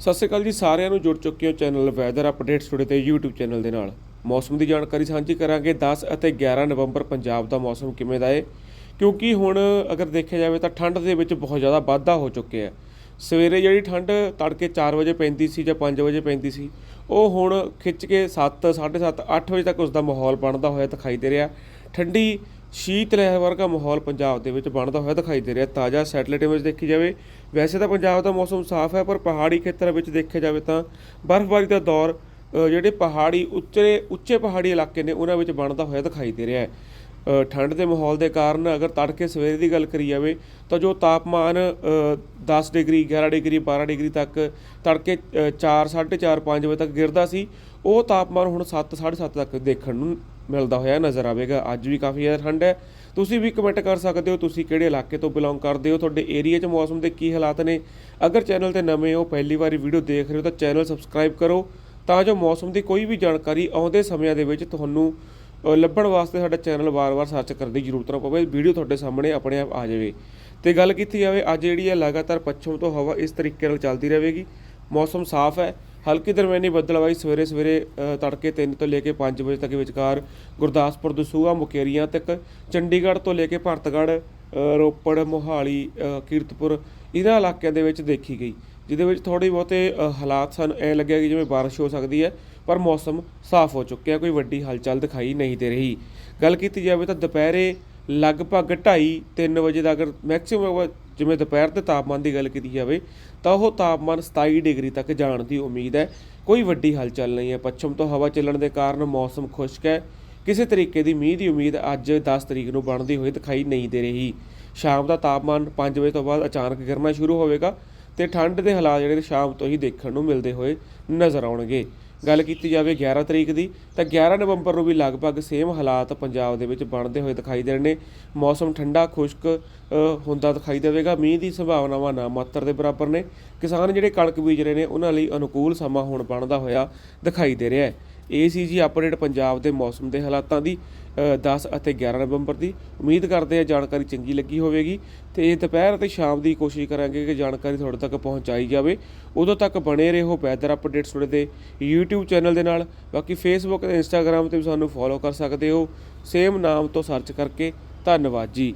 ਸਤਿ ਸ਼੍ਰੀ ਅਕਾਲ ਜੀ, ਸਾਰਿਆਂ ਨੂੰ ਜੁੜ ਚੁੱਕੇ ਹੋ ਚੈਨਲ ਵੈਦਰ ਅਪਡੇਟਸ ਟੁਡੇ ਤੇ YouTube ਚੈਨਲ ਦੇ ਨਾਲ। ਮੌਸਮ ਦੀ ਜਾਣਕਾਰੀ ਸਾਂਝੀ ਕਰਾਂਗੇ। 10 ਅਤੇ 11 ਨਵੰਬਰ ਪੰਜਾਬ ਦਾ ਮੌਸਮ ਕਿਵੇਂ ਦਾ ਹੈ ਕਿਉਂਕਿ ਹੁਣ ਅਗਰ ਦੇਖਿਆ ਜਾਵੇ ਤਾਂ ਠੰਡ ਦੇ ਵਿੱਚ ਬਹੁਤ ਜ਼ਿਆਦਾ ਵਾਧਾ ਹੋ ਚੁੱਕਿਆ ਹੈ। ਸਵੇਰੇ ਜਿਹੜੀ ਠੰਡ ਤੜਕੇ 4 ਵਜੇ ਪੈਂਦੀ ਸੀ ਜਾਂ 5 ਵਜੇ ਪੈਂਦੀ ਸੀ, ਉਹ ਹੁਣ ਖਿੱਚ ਕੇ 7 7:30 8 ਵਜੇ ਤੱਕ ਉਸ ਦਾ ਮਾਹੌਲ ਬਣਦਾ ਹੋਇਆ ਦਿਖਾਈ ਦੇ ਰਿਹਾ। ਠੰਡੀ ਸ਼ੀਤ ਲਹਿਰ ਵਰਗਾ ਮਾਹੌਲ ਪੰਜਾਬ ਦੇ ਵਿੱਚ ਬਣਦਾ ਹੋਇਆ ਦਿਖਾਈ ਦੇ ਰਿਹਾ। ਤਾਜ਼ਾ ਸੈਟਲਾਈਟ ਇਮੇਜ ਦੇਖੀ ਜਾਵੇ ਵੈਸੇ ਤਾਂ ਪੰਜਾਬ ਦਾ ਮੌਸਮ ਸਾਫ਼ ਹੈ ਪਰ ਪਹਾੜੀ ਖੇਤਰਾਂ ਵਿੱਚ ਦੇਖਿਆ ਜਾਵੇ ਤਾਂ ਬਰਫ਼ਬਾਰੀ ਦਾ ਦੌਰ ਜਿਹੜੇ ਪਹਾੜੀ ਉੱਚੇ ਉੱਚੇ ਪਹਾੜੀ ਇਲਾਕੇ ਨੇ ਉਹਨਾਂ ਵਿੱਚ ਬਣਦਾ ਹੋਇਆ ਦਿਖਾਈ ਦੇ ਰਿਹਾ ਹੈ। ਠੰਡ ਦੇ ਮਾਹੌਲ ਦੇ ਕਾਰਨ ਅਗਰ ਤੜਕੇ ਸਵੇਰੇ ਦੀ ਗੱਲ ਕਰੀ ਜਾਵੇ ਤਾਂ ਜੋ ਤਾਪਮਾਨ ਅ, 10 ਡਿਗਰੀ 11 ਡਿਗਰੀ 12 ਡਿਗਰੀ ਤੱਕ ਤੜਕੇ 4 4:30 5 ਵਜੇ ਤੱਕ ਗਿਰਦਾ ਸੀ ਉਹ ਤਾਪਮਾਨ ਹੁਣ 7 7:30 ਤੱਕ ਦੇਖਣ ਨੂੰ ਮਿਲਦਾ ਹੋਇਆ ਨਜ਼ਰ ਆਵੇਗਾ। ਅੱਜ ਵੀ ਕਾਫੀ ਜ਼ਿਆਦਾ ਠੰਡ ਹੈ। ਤੁਸੀਂ ਵੀ ਕਮੈਂਟ ਕਰ ਸਕਦੇ ਹੋ, ਤੁਸੀਂ ਕਿਹੜੇ ਇਲਾਕੇ ਤੋਂ ਬਿਲੋਂਗ ਕਰਦੇ ਹੋ, ਤੁਹਾਡੇ ਏਰੀਆ 'ਚ ਮੌਸਮ ਦੇ ਕੀ ਹਾਲਾਤ ਨੇ? ਅਗਰ ਚੈਨਲ ਤੇ ਨਵੇਂ ਹੋ, ਪਹਿਲੀ ਵਾਰੀ ਵੀਡੀਓ ਦੇਖ ਰਹੇ ਹੋ ਤਾਂ ਚੈਨਲ ਸਬਸਕ੍ਰਾਈਬ ਕਰੋ ਤਾਂ ਜੋ ਮੌਸਮ ਦੀ ਕੋਈ ਵੀ ਜਾਣਕਾਰੀ ਆਉਂਦੇ ਸਮਿਆਂ ਦੇ ਵਿੱਚ ਤੁਹਾਨੂੰ ਲੱਭਣ ਵਾਸਤੇ ਸਾਡਾ ਚੈਨਲ ਵਾਰ-ਵਾਰ ਸਰਚ ਕਰਨ ਦੀ ਜ਼ਰੂਰਤ ਨਾ ਪਵੇ। ਵੀਡੀਓ ਤੁਹਾਡੇ ਸਾਹਮਣੇ ਆਪਣੇ ਆਪ ਆ ਜਾਵੇ। ਤੇ ਗੱਲ ਕੀਤੀ ਜਾਵੇ, ਅੱਜ ਜਿਹੜੀ ਹੈ ਲਗਾਤਾਰ ਪੱਛਮ ਤੋਂ ਹਵਾ ਇਸ ਤਰੀਕੇ ਨਾਲ ਚੱਲਦੀ ਰਹੇਗੀ। ਮੌਸਮ ਸਾਫ਼ ਹੈ। ਹਲਕੀ ਦਰਮਿਆਨੀ ਬੱਦਲਵਾਈ ਸਵੇਰੇ ਸਵੇਰੇ ਤੜਕੇ 3 ਤੋਂ ਲੈ ਕੇ 5 ਵਜੇ ਤੱਕ ਵਿਚਕਾਰ ਗੁਰਦਾਸਪੁਰ, ਦਸੂਹਾ ਮੁਕੇਰੀਆਂ ਤੱਕ ਚੰਡੀਗੜ੍ਹ ਤੋਂ ਲੈ ਕੇ ਭਰਤਗੜ੍ਹ ਰੋਪੜ, ਮੋਹਾਲੀ ਕੀਰਤਪੁਰ ਇਹਨਾਂ ਇਲਾਕਿਆਂ ਦੇ ਵਿੱਚ ਦੇਖੀ ਗਈ, ਜਿਹਦੇ ਵਿੱਚ ਥੋੜੀ ਬਹੁਤੇ ਹਾਲਾਤ ਸਨ। ਐ ਲੱਗਿਆ ਕਿ ਜਿਵੇਂ ਬਾਰਿਸ਼ ਹੋ ਸਕਦੀ ਹੈ, ਪਰ ਮੌਸਮ ਸਾਫ਼ ਹੋ ਚੁੱਕਿਆ ਕੋਈ ਵੱਡੀ ਹਲਚਲ ਦਿਖਾਈ ਨਹੀਂ ਦੇ ਰਹੀ। ਗੱਲ ਕੀਤੀ ਜਾਵੇ ਤਾਂ ਦੁਪਹਿਰੇ ਲਗਭਗ 2:30 3 ਵਜੇ ਦਾ ਅਗਰ ਮੈਕਸਿਮਮ ਜਿਵੇਂ ਦੁਪਹਿਰ ਦੇ ਤਾਪਮਾਨ ਦੀ ਗੱਲ ਕੀਤੀ ਜਾਵੇ, ਤਾਂ ਉਹ ਤਾਪਮਾਨ 27 ਡਿਗਰੀ ਤੱਕ ਜਾਣ ਦੀ ਉਮੀਦ ਹੈ। ਕੋਈ ਵੱਡੀ ਹਲਚਲ ਨਹੀਂ ਹੈ। ਪੱਛਮ ਤੋਂ ਹਵਾ ਚੱਲਣ ਦੇ ਕਾਰਨ ਮੌਸਮ ਖੁਸ਼ਕ ਹੈ। ਕਿਸੇ ਤਰੀਕੇ ਦੀ ਮੀਂਹ ਦੀ ਉਮੀਦ ਅੱਜ 10 ਤਰੀਕ ਨੂੰ ਬਣਦੀ ਹੋਈ ਦਿਖਾਈ ਨਹੀਂ ਦੇ ਰਹੀ। ਸ਼ਾਮ ਦਾ ਤਾਪਮਾਨ 5 ਵਜੇ ਤੋਂ ਬਾਅਦ ਅਚਾਨਕ ਗਿਰਨਾ ਸ਼ੁਰੂ ਹੋਵੇਗਾ ਤੇ ਠੰਡ ਦੇ ਹਾਲਾਤ ਜਿਹੜੇ ਸ਼ਾਮ ਤੋਂ ਹੀ ਦੇਖਣ ਨੂੰ ਮਿਲਦੇ ਹੋਏ ਨਜ਼ਰ ਆਉਣਗੇ। ਗੱਲ ਕੀਤੀ ਜਾਵੇ 11 ਤਰੀਕ ਦੀ, ਤਾਂ 11 ਨਵੰਬਰ ਨੂੰ ਵੀ ਲਗਭਗ ਸੇਮ ਹਾਲਾਤ ਪੰਜਾਬ ਦੇ ਵਿੱਚ ਬਣਦੇ ਹੋਏ ਦਿਖਾਈ ਦੇ ਰਹੇ ਨੇ। ਮੌਸਮ ਠੰਡਾ, ਖੁਸ਼ਕ ਹੁੰਦਾ ਦਿਖਾਈ ਦੇਵੇਗਾ। ਮੀਂਹ ਦੀ ਸੰਭਾਵਨਾਵਾਂ ਨਾ ਮਾਤਰ ਦੇ ਬਰਾਬਰ ਨੇ। ਕਿਸਾਨ ਜਿਹੜੇ ਕਣਕ ਬੀਜ ਰਹੇ ਨੇ, ਉਹਨਾਂ ਲਈ ਅਨੁਕੂਲ ਸਮਾਂ ਹੁਣ ਬਣਦਾ ਹੋਇਆ ਦਿਖਾਈ ਦੇ ਰਿਹਾ ਹੈ। ਇਹ ਸੀ ਜੀ ਅਪਡੇਟ ਪੰਜਾਬ ਦੇ ਮੌਸਮ ਦੇ ਹਾਲਾਤਾਂ ਦੀ ਅ, 10 ਅਤੇ 11 ਨਵੰਬਰ ਦੀ। ਉਮੀਦ ਕਰਦੇ ਆ ਜਾਣਕਾਰੀ ਚੰਗੀ ਲੱਗੀ ਹੋਵੇਗੀ ਤੇ ਦੁਪਹਿਰ ਅਤੇ ਸ਼ਾਮ ਦੀ ਕੋਸ਼ਿਸ਼ ਕਰਾਂਗੇ ਕਿ ਜਾਣਕਾਰੀ ਤੁਹਾਡੇ ਤੱਕ ਪਹੁੰਚਾਈ ਜਾਵੇ। ਉਦੋਂ ਤੱਕ ਬਣੇ ਰਹੋ ਵੈਦਰ ਅਪਡੇਟਸ ਤੁਹਾਡੇ ਦੇ YouTube ਚੈਨਲ ਦੇ ਨਾਲ। ਬਾਕੀ Facebook ਤੇ Instagram ਤੇ ਵੀ ਸਾਨੂੰ ਫੋਲੋ ਕਰ ਸਕਦੇ ਹੋ। ਸੇਮ ਨਾਮ ਤੋਂ ਸਰਚ ਕਰਕੇ। ਧੰਨਵਾਦ ਜੀ।